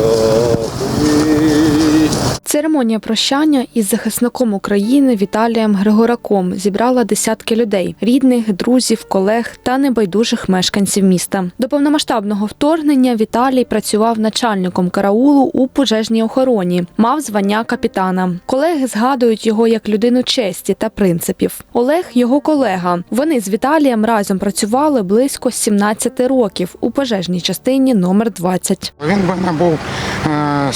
Oh. Церемонія прощання із захисником України Віталієм Григораком зібрала десятки людей рідних, друзів, колег та небайдужих мешканців міста. До повномасштабного вторгнення Віталій працював начальником караулу у пожежній охороні, мав звання капітана. Колеги згадують його як людину честі та принципів. Олег його колега. Вони з Віталієм разом працювали близько 17 років у пожежній частині номер 20. Він був е,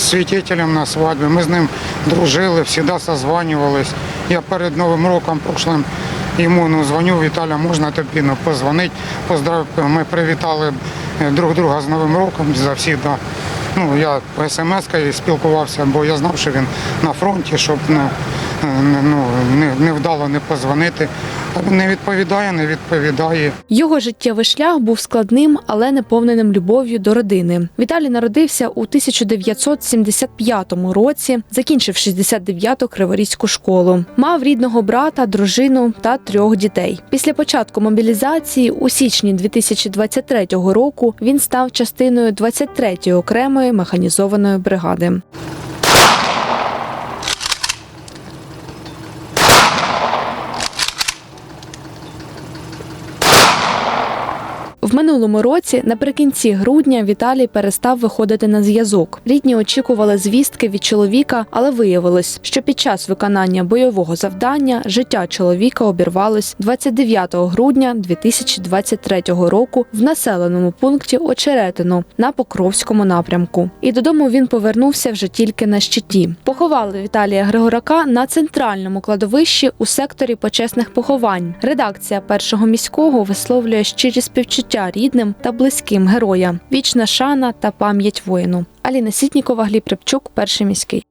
на свадьбі. Ми з ним дружили, завжди созванювались. Я перед Новим роком прошлим йому ну, дзвоню, Віталя, можна тобі ну, позвонити, поздравити. Ми привітали е, друг друга з Новим роком завжди. Ну, я по смс спілкувався, бо я знав, що він на фронті, щоб ну, е, не- ну, не, не вдало не позвонити. Не відповідає, не відповідає. Його життєвий шлях був складним, але наповненим любов'ю до родини. Віталій народився у 1975 році, закінчив 69-ту Криворізьку школу. Мав рідного брата, дружину та трьох дітей. Після початку мобілізації у січні 2023 року він став частиною 23-ї окремої механізованої бригади. В минулому році, наприкінці грудня, Віталій перестав виходити на зв'язок. Рідні очікували звістки від чоловіка, але виявилось, що під час виконання бойового завдання життя чоловіка обірвалось 29 грудня 2023 року в населеному пункті Очеретино на Покровському напрямку. І додому він повернувся вже тільки на щиті. Поховали Віталія Григорака на центральному кладовищі у секторі почесних поховань. Редакція першого міського висловлює щирі співчуття рідним та близьким героя, вічна шана та пам'ять воїну. Аліна Сітнікова, Гліб Рибчук, перший міський.